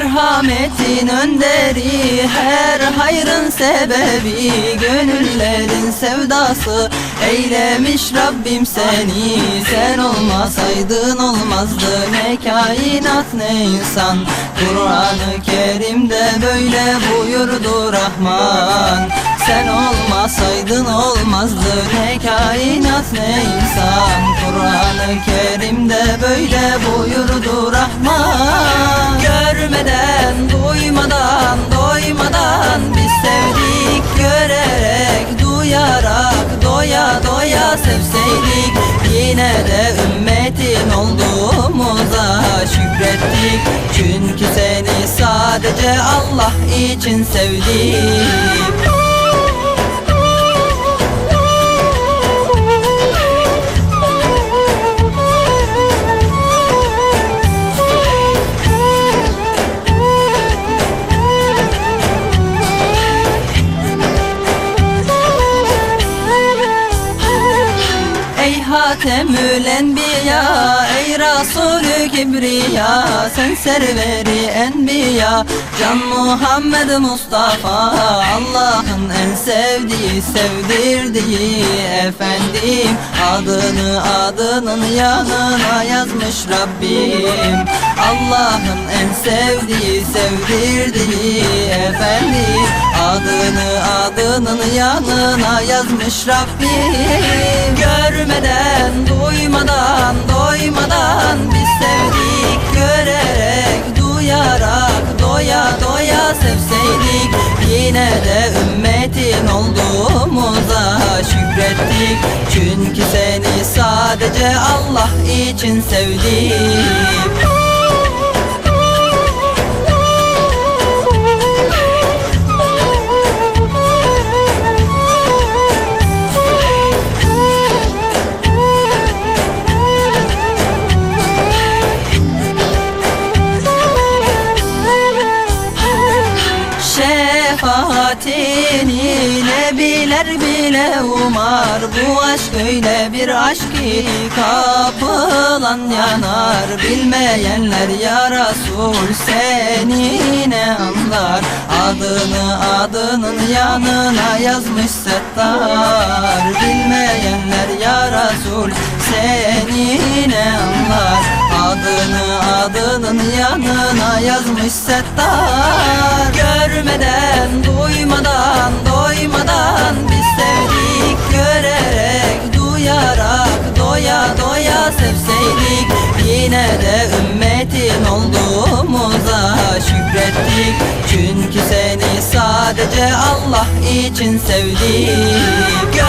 ümmetin önderi Her hayrın sebebi Gönüllerin sevdası. Eylemiş Rabbim seni Sen olmasaydın olmazdı. Ne kainat ne insan Kur'an-ı Kerim'de böyle buyurdu Rahman. Sen olmasaydın olmazdı Ne kainat ne insan. Kur'an-ı Kerim'de böyle buyurdu Rahman sadece Allah için sevdik Ey Hatemül Enbiya Ey Resulü Kibriya. Sen serveri Enbiya. Can Muhammed Mustafa. Allah'ın en sevdiği Sevdirdiği Efendim. Adını adının yanına yazmış Rabbim. Allah'ın en sevdiği Sevdirdiği Efendim. Adını adının yanına yazmış Rabbim. Görmeden, duymadan, doymadan Biz sevdik. Görerek, duyarak Doya doya sevseydik Yine de ümmetin olduğumuza şükrettik. Çünkü seni sadece Allah için sevdik Şefaatini nebiler bile umar. Bu aşk öyle bir aşk ki kapılan yanar. Bilmeyenler ya Resul seni ne anlar. Adını adının yanına yazmış Settar. Bilmeyenler ya Resul seni ne anlar. Adını adının yanına yazmış Settar. Görmeden, duymadan, de ümmetin olduğumuza şükrettik. Çünkü seni sadece Allah için sevdik